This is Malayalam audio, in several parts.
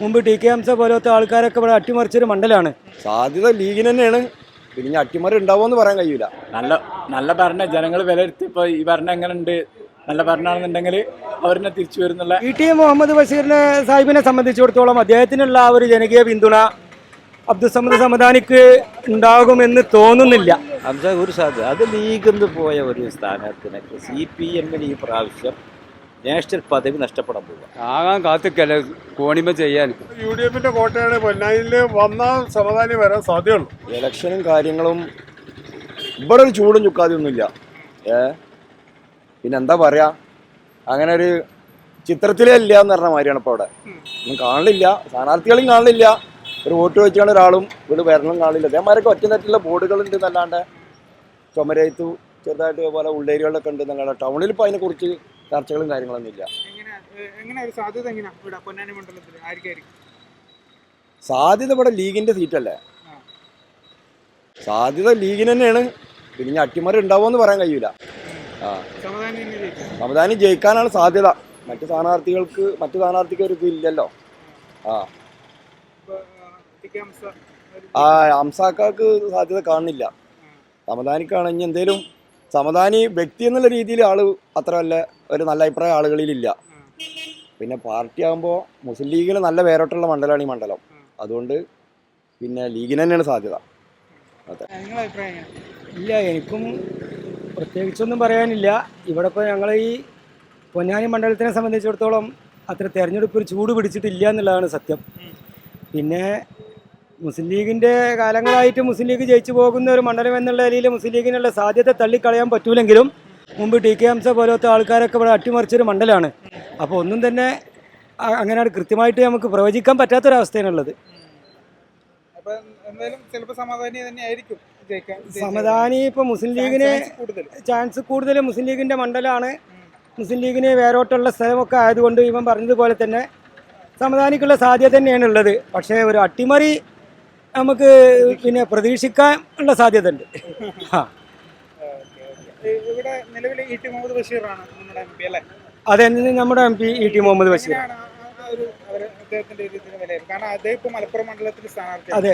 മുമ്പ് ടി കെ ഹംസ പോലത്തെ ആൾക്കാരൊക്കെ ഇവിടെ അട്ടിമറിച്ചൊരു മണ്ഡലമാണ് സാധ്യത ലീഗിന് തന്നെയാണ്. പിന്നെ അട്ടിമറി ഉണ്ടാവുമെന്ന് പറയാൻ കഴിയൂല. നല്ല നല്ല ഭരണ ജനങ്ങൾ വിലയിരുത്തി ഇപ്പൊ ഈ ഭരണം എങ്ങനെ ഉണ്ട് നല്ല ഭരണമാണെന്നുണ്ടെങ്കിൽ അവരെന്നെ തിരിച്ചു വരുന്നുള്ള ഇ ടി മുഹമ്മദ് ബഷീറിനെ സാഹിബിനെ സംബന്ധിച്ചിടത്തോളം അദ്ദേഹത്തിനുള്ള ആ ഒരു ജനകീയ പിന്തുണ അബ്ദുസമ്മദ് സമദാനിക്ക് ഉണ്ടാകുമെന്ന് തോന്നുന്നില്ല. ഹംസ ഒരു സാധ്യത. അത് ലീഗ് പോയ ഒരു സ്ഥാനാർത്ഥിനൊക്കെ സി പി എമ്മിന് ഈ പ്രാവശ്യം നാഷണൽ പദവി നഷ്ടപ്പെടാൻ പോവുക. ആകാൻ കാത്തിക്കല്ല കോണിമ ചെയ്യാൻ? യു ഡി എഫിന്റെ കോട്ടയാണ് പൊന്നാനിയിൽ വന്നാൽ സമാധാനം വരാൻ സാധ്യതയുള്ളൂ. ഇലക്ഷനും കാര്യങ്ങളും ഇവിടെ ഒരു ചൂടും ചുക്കാതെയൊന്നുമില്ല. ഏ? പിന്നെ എന്താ പറയാ? അങ്ങനെ ഒരു ചിത്രത്തിലേ ഇല്ല എന്ന് പറഞ്ഞ മാതിരിയാണ് ഇപ്പോൾ അവിടെ. ഒന്നും കാണില്ല. സ്ഥാനാർത്ഥികളും കാണില്ല. ഒരു വോട്ട് വെച്ചാണ് ഒരാളും ഇവിടെ വരണം കാണില്ല. അതേമാരൊക്കെ ഒറ്റ നെറ്റിലുള്ള ബോർഡുകൾ ഉണ്ട് എന്നല്ലാണ്ട് ചുമരയത്തു ചെറുതായിട്ട് പോലെ ഉള്ളേരികളിലൊക്കെ ഉണ്ട് എന്നല്ലാണ്ട്. ടൗണിൽ ഇപ്പോൾ അതിനെക്കുറിച്ച് ചർച്ചകളും കാര്യങ്ങളൊന്നും ഇല്ല. സാധ്യത ഇവിടെ ലീഗിന്റെ സീറ്റല്ലേ? അല്ലേ സാധ്യത ലീഗിന് തന്നെയാണ്. പിന്നെ അട്ടിമറി ഉണ്ടാവുമെന്ന് പറയാൻ കഴിയൂല. ആ. സമാധാനം ജയിക്കാനാണ് സാധ്യത. മറ്റു സ്ഥാനാർത്ഥികൾക്ക് മറ്റു സ്ഥാനാർത്ഥിക്ക് ഒരു ഇതില്ലല്ലോ. ആ. ആ, ടി കെ ഹംസ ഒരു- ആ ഹംസാക്കാക്ക് സാധ്യത കാണുന്നില്ല. സമദാനിക്കാണ് ഇനി എന്തേലും സമദാനി വ്യക്തി എന്നുള്ള രീതിയിൽ ആൾ അത്ര വല്ല ഒരു നല്ല അഭിപ്രായം ആളുകളിലില്ല. പിന്നെ പാർട്ടി ആകുമ്പോൾ മുസ്ലിം ലീഗിൽ നല്ല വേരോട്ടുള്ള മണ്ഡലമാണ് ഈ മണ്ഡലം. അതുകൊണ്ട് പിന്നെ ലീഗിന് തന്നെയാണ് സാധ്യത. അഭിപ്രായം ഇല്ല എനിക്കും പ്രത്യേകിച്ചൊന്നും പറയാനില്ല. ഇവിടെ ഇപ്പോൾ ഞങ്ങൾ ഈ പൊന്നാനി മണ്ഡലത്തിനെ സംബന്ധിച്ചിടത്തോളം അത്ര തെരഞ്ഞെടുപ്പ് ഒരു ചൂട് പിടിച്ചിട്ടില്ല എന്നുള്ളതാണ് സത്യം. പിന്നെ മുസ്ലിം ലീഗിന്റെ കാലങ്ങളായിട്ട് മുസ്ലിം ലീഗ് ജയിച്ചു പോകുന്ന ഒരു മണ്ഡലം എന്നുള്ള നിലയിൽ മുസ്ലിം ലീഗിനുള്ള സാധ്യത തള്ളിക്കളയാൻ പറ്റൂലെങ്കിലും മുമ്പ് ടി കെ ഹംസ പോലത്തെ ആൾക്കാരൊക്കെ ഇവിടെ അട്ടിമറിച്ചൊരു മണ്ഡലമാണ്. അപ്പോൾ ഒന്നും തന്നെ അങ്ങനെയാണ് അങ്ങനെ കൃത്യമായിട്ട് നമുക്ക് പ്രവചിക്കാൻ പറ്റാത്തൊരവസ്ഥയാണുള്ളത്. സമാധാനി സമദാനി ഇപ്പോൾ മുസ്ലിം ലീഗിന് ചാൻസ് കൂടുതൽ. മുസ്ലിം ലീഗിന്റെ മണ്ഡലമാണ്. മുസ്ലിം ലീഗിന് വേരോട്ടുള്ള സ്ഥലമൊക്കെ ആയതുകൊണ്ട് ഇവൻ പറഞ്ഞതുപോലെ തന്നെ സമാധാനിക്കുള്ള സാധ്യത തന്നെയാണ് ഉള്ളത് പക്ഷേ ഒരു അട്ടിമറി നമുക്ക് പിന്നെ പ്രതീക്ഷിക്കാൻ ഉള്ള സാധ്യത ഉണ്ട്. ആ ഇവിടെ നിലവിൽ ഇ ടി മുഹമ്മദ് ബഷീറാണ് നമ്മുടെ എം പി അല്ലേ? അതെ നമ്മുടെ M P E T Muhammad Basheer. അതെ.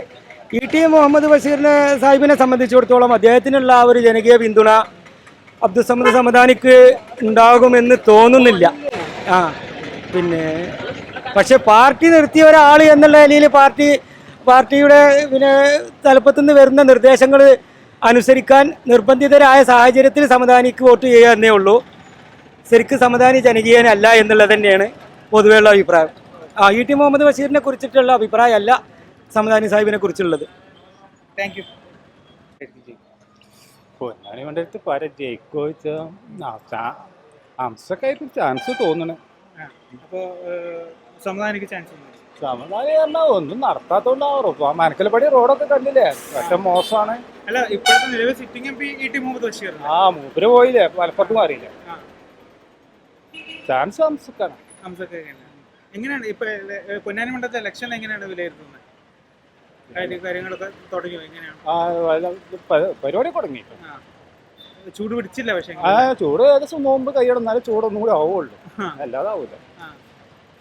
ഇ ടി മുഹമ്മദ് ബഷീറിനെ സാഹിബിനെ സംബന്ധിച്ചിടത്തോളം അദ്ദേഹത്തിനുള്ള ആ ഒരു ജനകീയ പിന്തുണ അബ്ദുസമ്മദ് സമദാനിക്ക് ഉണ്ടാകുമെന്ന് തോന്നുന്നില്ല. ആ പിന്നെ പക്ഷെ പാർട്ടി നിർത്തിയ ഒരാൾ എന്നുള്ള നിലയിൽ പാർട്ടി പാർട്ടിയുടെ പിന്നെ തലപ്പത്തുനിന്ന് വരുന്ന നിർദ്ദേശങ്ങൾ അനുസരിക്കാൻ നിർബന്ധിതരായ സാഹചര്യത്തിൽ സമദാനിക്ക് വോട്ട് ചെയ്യുക എന്നേ ഉള്ളൂ. ശരിക്കും സമദാനി ജനകീയനല്ല എന്നുള്ളത് തന്നെയാണ് പൊതുവെയുള്ള അഭിപ്രായം. ആ ഇ ടി മുഹമ്മദ് ബഷീറിനെ കുറിച്ചിട്ടുള്ള അഭിപ്രായമല്ല സമദാനി സാഹിബിനെ കുറിച്ചുള്ളത്. താങ്ക് യു പൊന്നാനി മണ്ഡലത്തിൽ പര ജയിക്കോ ചാൻസ് തോന്നണേ. അപ്പോൾ സമാധാനിക്ക് ചാൻസ് ഉണ്ട് സമാധാനം പറഞ്ഞാൽ ഒന്നും നടത്താത്തോണ്ടാവും മനക്കലപ്പടി റോഡൊക്കെ കണ്ടില്ലേ? പക്ഷെ മോശമാണ്. അല്ല ഇപ്പോഴത്തെ നിലവിൽ sitting M P E T Muhammad ബഷീറാണ് ആ മൂപ്പര് പോയില്ലേ? മലപ്പുറത്ത് മാറിയില്ല. ചാൻസ് ഹംസക്ക് എങ്ങനെയാണ് എങ്ങനെയാണ് ഇപ്പൊ പൊന്നാനി മണ്ഡലത്തെ ഇലക്ഷൻ എങ്ങനെയാണ് വിലയിരുത്തുന്നത്? കാര്യ- കാര്യങ്ങളൊക്കെ തുടങ്ങിയോ? എങ്ങനെയാണ്? പരിപാടി തുടങ്ങി ചൂട് പിടിച്ചില്ല പക്ഷേ ആ ചൂട് ഏകദേശം നോമ്പ് കൈയിടുന്നാലും ചൂടൊന്നും കൂടി ആവുള്ളൂ. അല്ലാതെ ആവൂല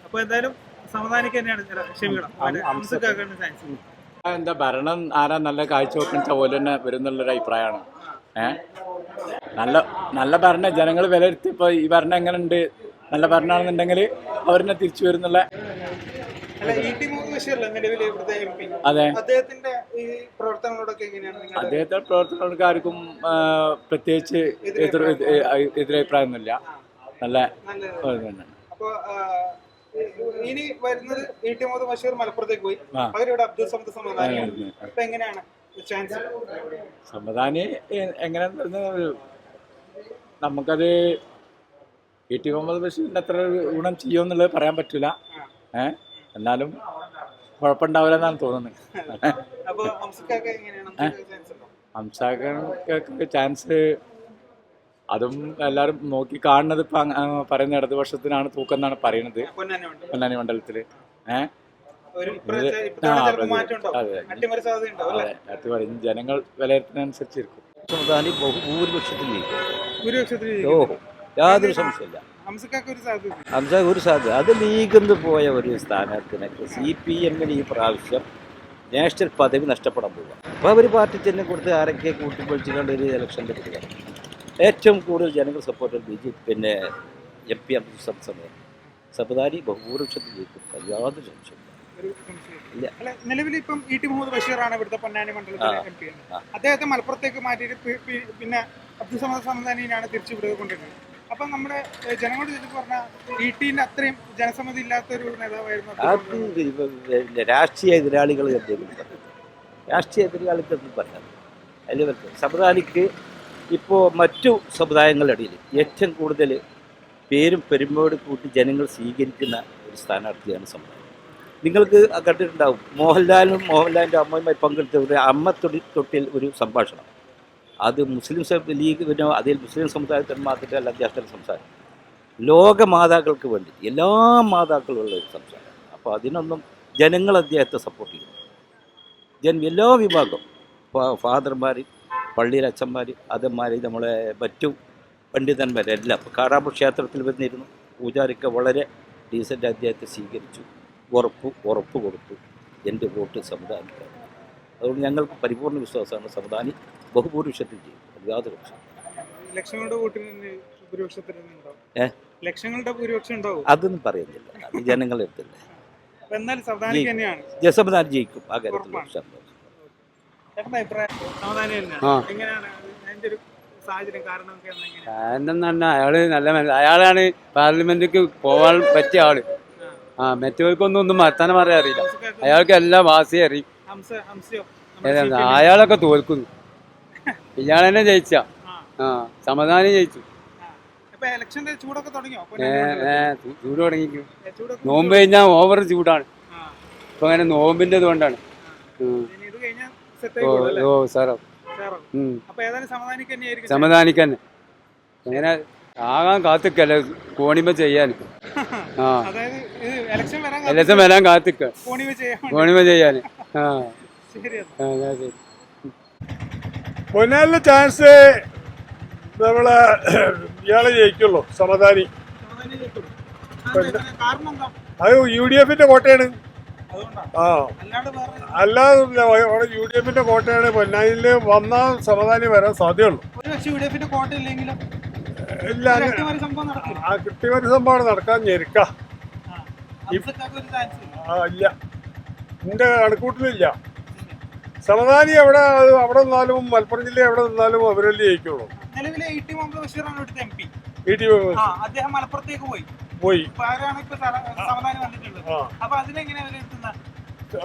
അപ്പൊ എന്തായാലും തന്നെയാണ് ക്ഷമിക്കണം. ചാൻസ് എന്താ ഭരണം ആരാ നല്ല കാഴ്ച കാഴ്ചവെക്കുന്ന പോലെ തന്നെ വരുന്നുള്ളൊരു അഭിപ്രായമാണ്. ഏ? നല്ല നല്ല ഭരണ ജനങ്ങൾ വിലയിരുത്തി ഇപ്പോൾ ഈ ഭരണം എങ്ങനെ ഉണ്ട് നല്ല ഭരണമാണെന്നുണ്ടെങ്കിൽ അവരെന്നെ തിരിച്ചു വരുന്നുള്ള അതെ. അദ്ദേഹത്തിന്റെ ഈ പ്രവർത്തനങ്ങളോടൊക്കെ എങ്ങനെയാണ് നിങ്ങളുടെ അദ്ദേഹത്തെ പ്രവർത്തനങ്ങൾക്ക് ആർക്കും പ്രത്യേകിച്ച് എതിരഭിപ്രായമൊന്നുമില്ല. നല്ല ഇനി വരുന്നത് ഇ ടി മുഹമ്മദ് ബഷീർ മലപ്പുറത്തേക്ക് പോയി. പകരം ഇവിടെ അബ്ദുൾ സമദ് സമാധാനിയാണ്. അപ്പൊ എങ്ങനെയാണ് ചാൻസ് സമ്മതാനി എ- എങ്ങനെ നമുക്കത് ഇ ടി മുഹമ്മദ് ബഷീറിന് എത്ര ഗുണം ചെയ്യുമെന്നുള്ളത് പറയാൻ പറ്റില്ല ഏ? എന്നാലും കുഴപ്പമുണ്ടാവില്ല എന്നാണ് തോന്നുന്നത് ഹംസാക്കൊക്കെ ചാൻസ് അതും എല്ലാവരും നോക്കി കാണുന്നത് ഇപ്പം പറയുന്ന ഇടതുപക്ഷത്തിനാണ് തൂക്കം എന്നാണ് പറയുന്നത്. പൊന്നാനി മണ്ഡലത്തിൽ ഏഹ് അതെ. ജനങ്ങൾ വിലയിരുത്തുന്നതനുസരിച്ചിരിക്കും. ഭൂരിപക്ഷത്തിൽ ഓ യാതൊരു സംശയമില്ല ഹംസക്ക് ഒരു സാധ്യത. അത് ലീഗിൽ നിന്ന് പോയ ഒരു സ്ഥാനാർത്ഥിനൊക്കെ സി പി എമ്മിന് ഈ പ്രാവശ്യം നാഷണൽ പദവി നഷ്ടപ്പെടാൻ പോവുക. അപ്പോൾ അവർ പാർട്ടി തന്നെ കൊടുത്ത് ആരൊക്കെ കൂട്ടിപ്പൊളിച്ചുകൊണ്ട് ഒരു ഇലക്ഷന്റെ കിട്ടുക ഏറ്റവും കൂടുതൽ ജനങ്ങൾ സപ്പോർട്ട് ബി ജെ പിന്നെ എം പി അബ്ദുൽ സംസമയം സബദാരി ബഹുഭൂരിപക്ഷത്തിൽ ജയിക്കും. യാതൊരു സംശയം ഇല്ല. അല്ല നിലവിൽ ഇപ്പം ഇ ടി മുഹമ്മദ് ബഷീറാണ് ഇവിടുത്തെ പൊന്നാനി മണ്ഡലത്തിലെ ആ. എം പി ആ. അദ്ദേഹത്തെ മലപ്പുറത്തേക്ക് മാറ്റിയിട്ട് പിന്നെ അബ്ദുൾ സമദ് സമദാനിയാണ് തിരിച്ചു ഇവിടെ കൊണ്ടുവരുന്നത്. അപ്പം നമ്മുടെ ജനങ്ങളോട് ശരിക്കും പറഞ്ഞാൽ ഇ ടിന്റെ അത്രയും ജനസമ്മതി ഇല്ലാത്ത ഒരു നേതാവായിരുന്നു അബ്ദുൾ രാഷ്ട്രീയ എതിരാളികൾ രാഷ്ട്രീയ എതിരാളികൾ പറയാം അതിൽ ഇപ്പോൾ മറ്റു സമുദായങ്ങളുടെ ഇടയിൽ ഏറ്റവും കൂടുതൽ പേരും പെരുമയോട് കൂട്ടി ജനങ്ങൾ സ്വീകരിക്കുന്ന ഒരു സ്ഥാനാർത്ഥിയാണ് സമുദായം. നിങ്ങൾക്ക് കണ്ടിട്ടുണ്ടാവും മോഹൻലാലും മോഹൻലാലിന്റെ അമ്മയുമായി പങ്കെടുത്ത ഒരു അമ്മ തൊടി തൊട്ടിൽ ഒരു സംഭാഷണം. അത് മുസ്ലിം ലീഗിനോ അതിൽ മുസ്ലിം സമുദായത്തിന് മാത്രമല്ല അദ്ദേഹത്തിന്റെ സംസാരം. ലോകമാതാക്കൾക്ക് വേണ്ടി എല്ലാ മാതാക്കളുള്ള ഒരു സംസാരം. അപ്പോൾ അതിനൊന്നും ജനങ്ങൾ അദ്ദേഹത്തെ സപ്പോർട്ട് ചെയ്യുന്നു ജൻ എല്ലാ വിഭാഗം ഫാദർമാർ പള്ളിയിലെ അച്ഛന്മാർ അതന്മാർ നമ്മളെ മറ്റു പണ്ഡിതന്മാരെല്ലാം കാടാമ്പ് ക്ഷേത്രത്തിൽ വന്നിരുന്നു. പൂജാരിക്ക് വളരെ ഡീസന്റ് അദ്ദേഹത്തെ സ്വീകരിച്ചു. ഉറപ്പ് ഉറപ്പ് കൊടുത്തു. എന്റെ വോട്ട് സമുദാനിക്കാണ് അതുകൊണ്ട് ഞങ്ങൾക്ക് പരിപൂർണ വിശ്വാസമാണ് സംവിധാനി ബഹുഭൂരിപക്ഷത്തിൽ ചെയ്യും യാതൊരു പക്ഷം ലക്ഷങ്ങളുടെ വോട്ടിന്? ലക്ഷങ്ങളുടെ ഭൂരിപക്ഷം ഉണ്ടാവും. അതൊന്നും പറയുന്നില്ല. അത് ജനങ്ങളുടെ ജയസംവിധാനം ജയിക്കും. ആ കാര്യത്തിൽ കാരണം തന്നെ അയാൾ നല്ല. അയാളാണ് പാർലമെന്റിക്ക് പോവാൻ പറ്റിയ ആൾ. ആ. മറ്റവർക്കൊന്നും ഒന്നും വർത്താനം പറയാൻ അറിയില്ല. അയാൾക്ക് എല്ലാ ഭാഷയും അറിയും അയാളൊക്കെ തോൽക്കുന്നു. ഇയാൾ തന്നെ ജയിച്ച. ആ, സമാധാനം ജയിച്ചു. ചൂടൊക്കെ ചൂട് തുടങ്ങി നോമ്പ് കഴിഞ്ഞാൽ ഓവർ ചൂടാണ്. ഇപ്പൊ അങ്ങനെ നോമ്പിന്റെ ഇതുകൊണ്ടാണ് ഓ ഓ സാറോ. ഷെയറോ? ഉം. അപ്പൊ ഏതായാലും സമാധാനിക്ക് തന്നെയായിരിക്കും സമാധാനിക്കന്നെ അങ്ങനെ ആകാൻ കാത്തിക്കല്ല കോണിമ ചെയ്യാൻ. ആ. ഇലക്ഷൻ വരാൻ കാത്തിക്ക. കോണിമ ചെയ്യാൻ ആ. ശരി എന്നാ. ചാൻസ് നമ്മളെ ഇയാളെ ജയിക്കുള്ളൂ സമാധാനി. അത് യു ഡി എഫിന്റെ കോട്ടയാണ്. ആ. അല്ലാതെ അവിടെ യു ഡി എഫിന്റെ കോട്ടയാണ് പൊന്നാനിയിൽ വന്നാൽ സമാധാനം വരാൻ സാധ്യതയുള്ളൂ. ഇല്ല ആ കൃത്യമൊരു സംഭവം നടക്കാൻ ഞെരുക്ക. ആ ഇല്ല. എന്റെ കണക്കൂട്ടിലില്ല. സമാധാനി എവിടെ അവിടെ നിന്നാലും മലപ്പുറം ജില്ല എവിടെ നിന്നാലും അവരല്ലേ ജയിക്കുള്ളൂ. നിലവിലെ ഇ ടി മുഹമ്മദ് ബഷീറാണ് ഇവിടുത്തെ എം പി ഇ ടി അദ്ദേഹം മലപ്പുറത്തേക്ക് പോയി. പോയി.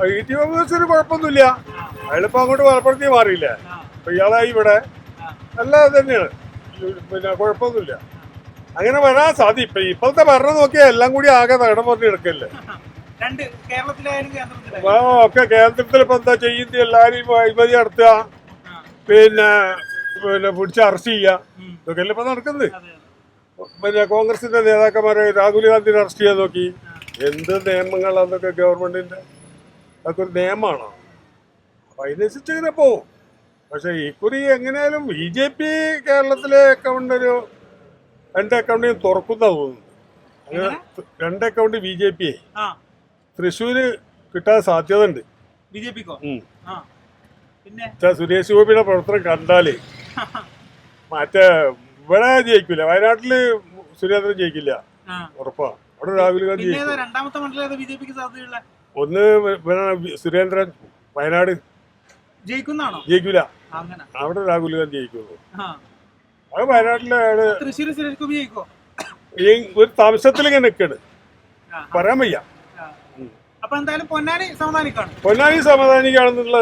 ഇ ടി കുഴപ്പമൊന്നുമില്ല. അയാളിപ്പോ അങ്ങോട്ട് മലപ്പുറത്തേക്ക് മാറിയില്ലേ? അപ്പൊ ഇയാളായി ഇവിടെ. ആ. നല്ല തന്നെയാണ് പിന്നെ കുഴപ്പമൊന്നുമില്ല. അങ്ങനെ വരാൻ സാധ്യത ഇപ്പൊ ഇപ്പോഴത്തെ ഭരണം നോക്കിയാൽ എല്ലാം കൂടി ആകെ തകടം പറഞ്ഞ് എടുക്കല്ലേ രണ്ട് കേരളത്തിൽ ഒക്കെ കേന്ദ്രത്തിൽ ഇപ്പൊ എന്താ ചെയ്യുന്നത് എല്ലാരും അഴിമതി നടത്തുക. പിന്നെ പിന്നെ പിടിച്ച് അറസ്റ്റ് ചെയ്യുക. ഇതൊക്കെ ഇതൊക്കെയല്ലേ ഇപ്പൊ നടക്കുന്നത്. പിന്നെ കോൺഗ്രസിന്റെ നേതാക്കന്മാരെ രാഹുൽ ഗാന്ധിനെ അറസ്റ്റ് ചെയ്യാൻ നോക്കി. എന്ത് നിയമങ്ങൾ നിയമങ്ങളാന്നൊക്കെ ഗവൺമെന്റിന്റെ? അതൊക്കെ ഒരു നിയമമാണോ? അപ്പൊ അതിനനുസരിച്ച് ഇങ്ങനെ പോവും. പക്ഷെ ഇക്കുറി എങ്ങനെയാലും ബി ജെ പി കേരളത്തിലെ അക്കൗണ്ട് ഒരു രണ്ട് അക്കൗണ്ട് തുറക്കുന്ന തോന്നുന്നു. രണ്ട് account B J P Thrissur കിട്ടാൻ സാധ്യത ഉണ്ട് ബി ജെ പിക്കോ? സുരേഷ് ഗോപിയുടെ പ്രവർത്തനം കണ്ടാലേ മറ്റേ ഇവിടെ ജയിക്കില്ല വയനാട്ടിൽ സുരേന്ദ്രൻ ജയിക്കില്ല. ഉറപ്പാ. അവിടെ രാഹുൽ ഗാന്ധി പിന്നെ രണ്ടാമത്തെ മണ്ഡലം ഏതാ ബി ജെ പിക്ക് സാധ്യതയുള്ള? ഒന്ന് സുരേന്ദ്രൻ വയനാട്. ജയിക്കുന്നാണോ? ജയിക്കില്ല അങ്ങനെ. അവിടെ രാഹുൽ ഗാന്ധി ജയിക്കുള്ളൂ. ആ. അത് വയനാട്ടിലാണ് തൃശ്ശൂർ സുരേഷ് ഗോപി ജയിക്കോ ഒരു താമസത്തിൽ ഇങ്ങനെ നിൽക്കണ്. പറയാൻ വയ്യ. അപ്പൊ എന്തായാലും പൊന്നാനി സമാധാനിക്കാണ്. പൊന്നാനി സമാധാനിക്കാണെന്നുള്ള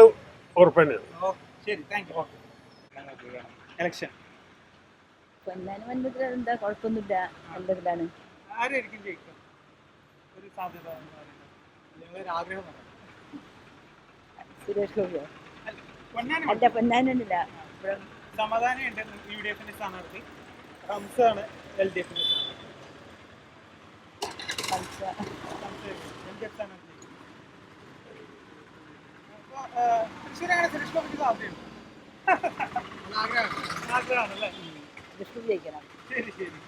ഉറപ്പ് തന്നെയാണ്. ശരി. Thank you. ഇലക്ഷൻ പൊന്നാനി മണ്ഡലത്തിൽ എന്താ കുഴപ്പമൊന്നുമില്ല. നല്ലതിലാണ്. ആരായിരിക്കും ജയിക്കുക? ഒരു സാധ്യത സുരേഷ് ഗോപിയോ? അല്ല യു ഡി എഫിന്റെ സ്ഥാനാർത്ഥി. എൽ ഡി എഫിന്റെ സ്ഥാനാർത്ഥി. തൃശ്ശൂർ അങ്ങനെ സുരേഷ് ഗോപിക്ക് സാധ്യതയുണ്ട് ആഗ്രഹമാണല്ലേ ഗോപി ജയിക്കണം ശരി ശരി.